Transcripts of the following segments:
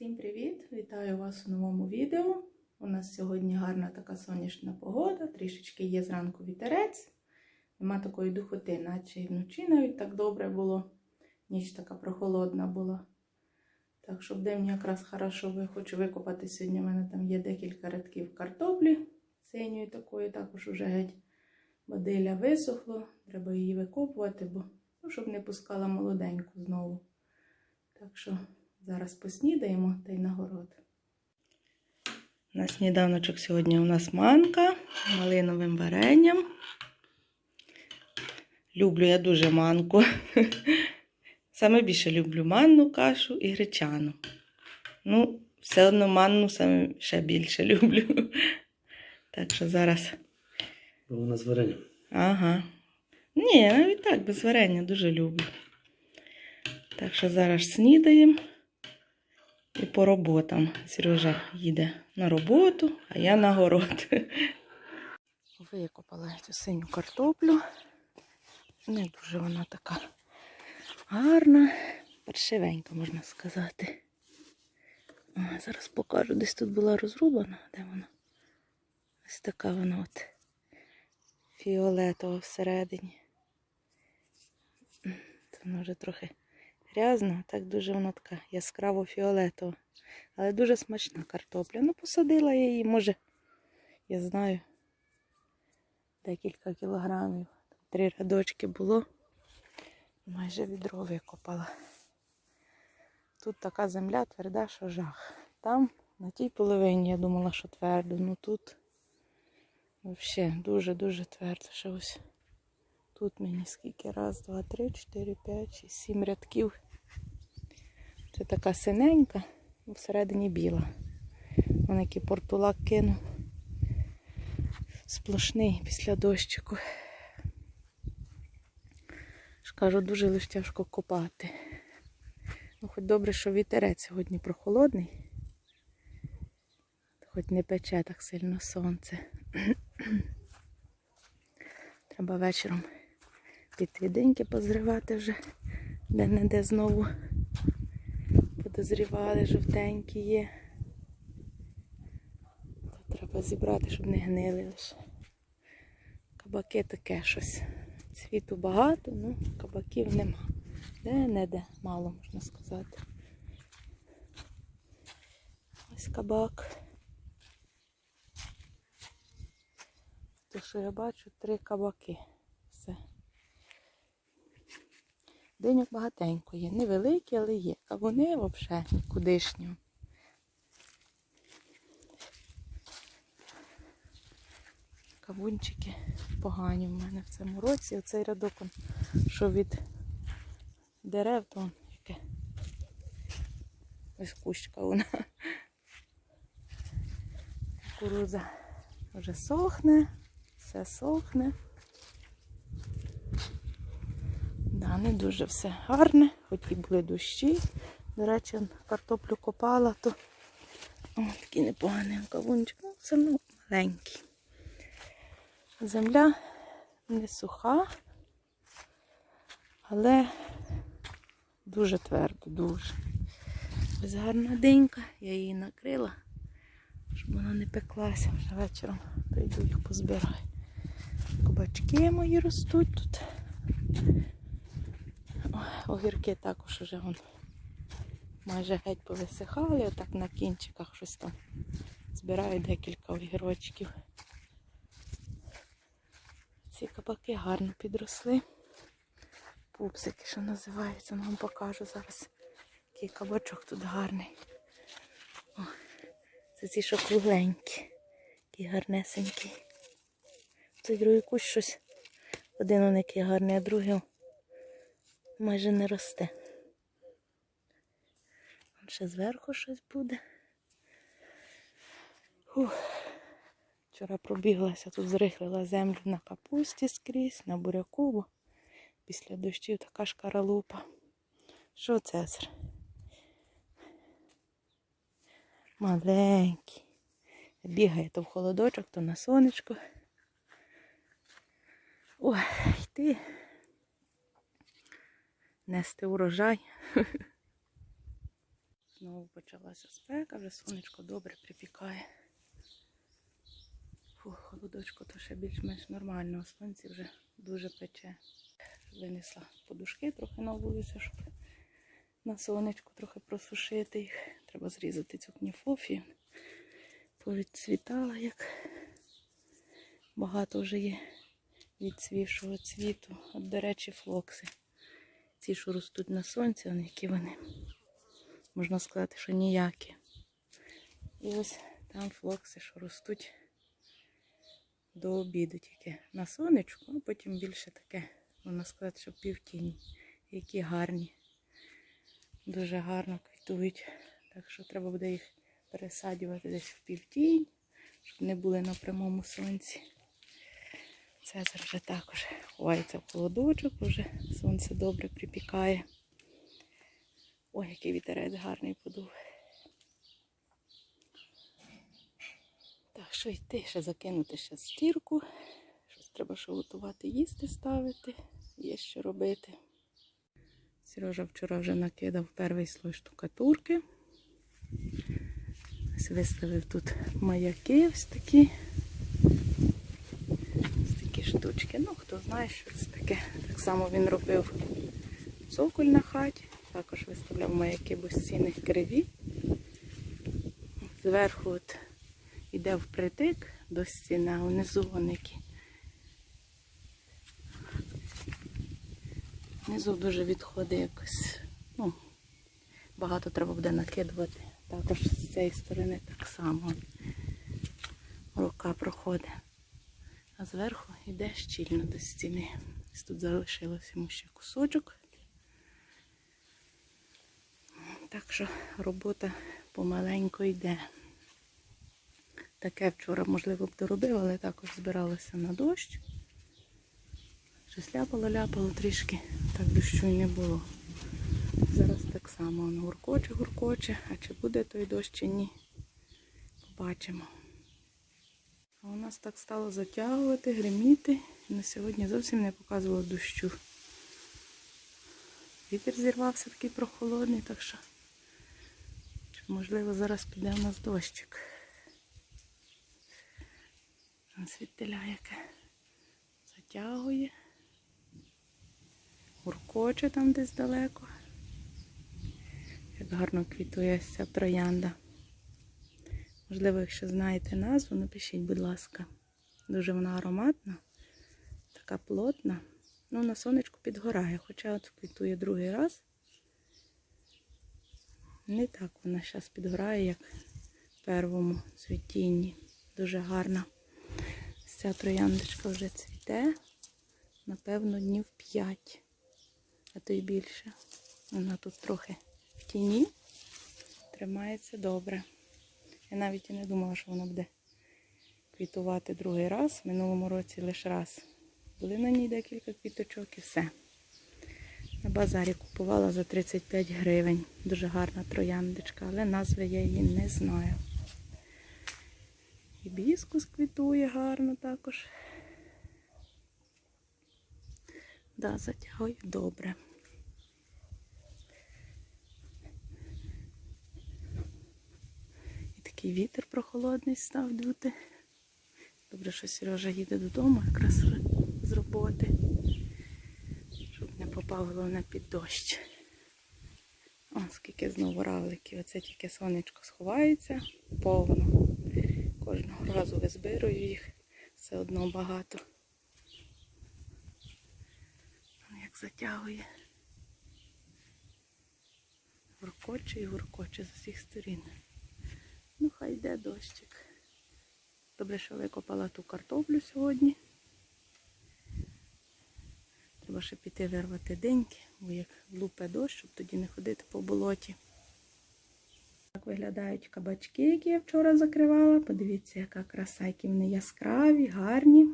Всім привіт! Вітаю вас у новому відео. У нас сьогодні гарна така сонячна погода, трішечки є зранку вітерець. Нема такої духоти, наче і вночі навіть так добре було. Ніч така прохолодна була. Так що вдень якраз хорошо хочу викопати сьогодні. У мене там є декілька рядків картоплі синьої такої, також уже геть бадиля висохло. Треба її викопувати, бо ну, щоб не пускала молоденьку знову. Так що зараз поснідаємо та й на город. На сніданочок сьогодні у нас манка малиновим варенням. Люблю я дуже манку. Саме більше люблю манну кашу і гречану. Ну, все одно манну саме ще більше люблю. Так що зараз. Бо вона з варенням. Ага. Ні, я навіть так, без варення дуже люблю. Так що зараз снідаємо і по роботам. Сережа їде на роботу, а я на город. Викопала цю синю картоплю. Не дуже вона така гарна, паршивенька, можна сказати. А, зараз покажу, десь тут була розрубана, де вона? Ось така вона от фіолетова всередині. Це вона вже трохи грязна, так дуже вона така яскраво фіолетова. Але дуже смачна картопля. Ну, посадила я її, може, я знаю, декілька кілограмів. Три рядочки було. Майже відро викопала. Тут така земля тверда, що жах. Там, на тій половині, я думала, що твердо, ну тут Взагалі дуже-дуже твердо. Ще ось тут мені скільки? Раз, два, три, чотири, п'ять, шість, сім рядків. Це така синенька, всередині біла. Вон який портулак кинув. Сплошний після дощику. Ж кажу, дуже лиш тяжко копати. Ну, хоч добре, що вітерець сьогодні прохолодний. Хоч не пече так сильно сонце. Треба вечором піти деньки позривати вже, де-не-де знову подозрівали, жовтенькі є. То треба зібрати, щоб не гнили лише. Кабаки таке щось. Цвіту багато, ну кабаків нема. Де-не-де, мало можна сказати. Ось кабак. То, що я бачу, три кабаки. Все. Деньок багатенько є. Невеликі, але є. А вони взагалі нікудишні. Кавунчики погані в мене в цьому році. Оцей рядок, що від дерев, то он яке. Ось кущка вона. Кукурудза вже сохне все сохне. Да, не дуже все гарне, хоч і були дощі. До речі, картоплю копала, то о, такий непоганий кавунчик. Ну, все одно маленький. Земля не суха, але дуже твердо, дуже. Ось гарна денька, я її накрила, щоб вона не пеклася вже вечором. Прийду їх позбираю. Кабачки мої ростуть тут. Огірки також вже вон майже геть повисихали, отак на кінчиках щось там. Збираю декілька огірочків. Ці кабаки гарно підросли. Пупсики, що називається, вам покажу зараз. Який кабачок тут гарний. О, це ці що кругленькі, такі гарнесенькі. Цей другий кущ щось. Один он який гарний, а другий майже не росте. Ще зверху щось буде. Фух. Вчора пробіглася, тут зрихлила землю на капусті скрізь, на буряку, після дощів така шкаралупа. Що це? Маленький. Бігає то в холодочок, то на сонечко. Ой, йти. Нести урожай. Знову почалася спека, вже сонечко добре припікає. Фу, холодочку то ще більш-менш нормально, а сонце вже дуже пече. Винесла подушки трохи на вулицю, щоб на сонечку трохи просушити їх. Треба зрізати цю кніфофію. Повідцвітала як багато вже є відцвівшого цвіту. От, до речі, флокси. Ці, що ростуть на сонці, вони які вони. Можна сказати, що ніякі. І ось там флокси, що ростуть до обіду тільки на сонечку, а потім більше таке, можна сказати, що півтіні. Які гарні. Дуже гарно квітують. Так що треба буде їх пересаджувати десь в півтінь, щоб не були на прямому сонці. Цезар вже також ховається в холодочок, вже сонце добре припікає. Ой, який вітерець гарний подув. Так, що йти, ще закинути ще стірку. Щось треба ще готувати, їсти ставити. Є що робити. Сережа вчора вже накидав перший слой штукатурки. Ось виставив тут маяки ось такі. Штучки. Ну, хто знає, що це таке. Так само він робив цоколь на хаті. Також виставляв маяки безцінних криві. Зверху от йде впритик до стіни, а внизу вони які. Внизу дуже відходить якось. Ну, багато треба буде накидувати. Також з цієї сторони так само рука проходить. А зверху йде щільно до стіни. Ось тут залишилося йому ще кусочок. Так що робота помаленько йде. Таке вчора, можливо, б доробив, але також збиралося на дощ. Щось ляпало, ляпало трішки, так дощу й не було. Зараз так само воно гуркоче, гуркоче, а чи буде той дощ, чи ні, побачимо. У нас так стало затягувати, гриміти. На сьогодні зовсім не показувало дощу. Вітер зірвався такий прохолодний, так що можливо зараз піде у нас дощик. Світиля яке затягує. Гуркоче там десь далеко. Як гарно квітує ця троянда. Можливо, якщо знаєте назву, напишіть, будь ласка. Дуже вона ароматна, така плотна. Ну, на сонечку підгорає, хоча от квітує другий раз. Не так вона зараз підгорає, як в первому цвітінні. Дуже гарна. Ця трояндочка вже цвіте, напевно, днів 5, а то й більше. Вона тут трохи в тіні, тримається добре. Я навіть і не думала, що вона буде квітувати другий раз. В минулому році лише раз. Були на ній декілька квіточок і все. На базарі купувала за 35 гривень. Дуже гарна трояндочка, але назви я її не знаю. Гібіскус квітує гарно також. Да, затягує добре. Такий вітер прохолодний став дути. Добре, що Сережа їде додому якраз з роботи, щоб не попав головне під дощ. О, скільки знову равликів. Оце тільки сонечко сховається повно. Кожного разу визбирую їх, все одно багато. Як затягує. Гуркоче і гуркоче з усіх сторін. Ну, хай йде дощик. Добре, що викопала ту картоплю сьогодні. Треба ще піти вирвати деньки, бо як лупе дощ, щоб тоді не ходити по болоті. Так виглядають кабачки, які я вчора закривала. Подивіться, яка краса, які вони яскраві, гарні.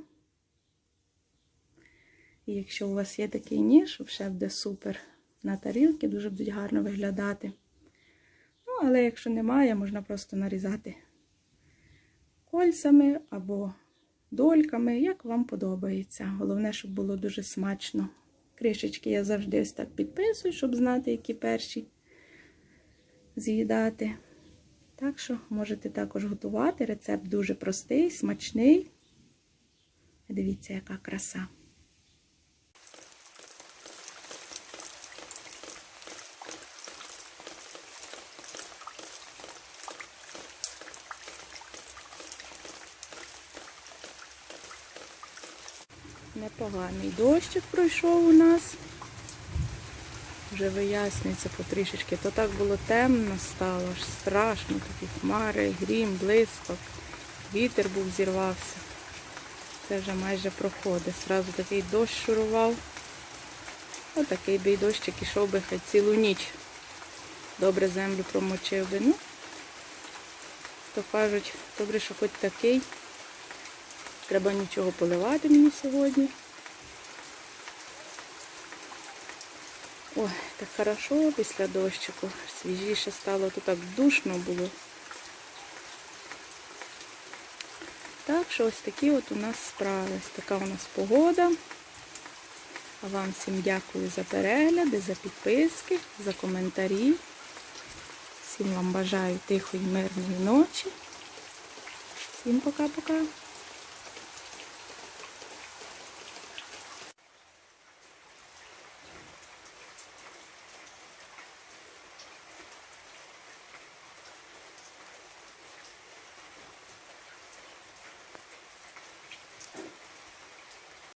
І якщо у вас є такий ніж, вже буде супер на тарілки, дуже будуть гарно виглядати. Але якщо немає, можна просто нарізати кольцями або дольками, як вам подобається. Головне, щоб було дуже смачно. Кришечки я завжди ось так підписую, щоб знати, які перші з'їдати. Так що можете також готувати. Рецепт дуже простий, смачний. Дивіться, яка краса. Непоганий дощик пройшов у нас. Вже вияснюється потрішечки. То так було темно стало, аж страшно. Такі хмари, грім, блискок. Вітер був зірвався. Це вже майже проходить. Сразу такий дощ шурував. Отакий би й дощик ішов би хай цілу ніч. Добре землю промочив би. Ну, то кажуть, добре, що хоч такий. Треба нічого поливати мені сьогодні. Ой, так хорошо після дощику. Свіжіше стало, то так душно було. Так що ось такі от у нас справи. Ось така у нас погода. А вам всім дякую за перегляди, за підписки, за коментарі. Всім вам бажаю тихої, мирної ночі. Всім пока-пока.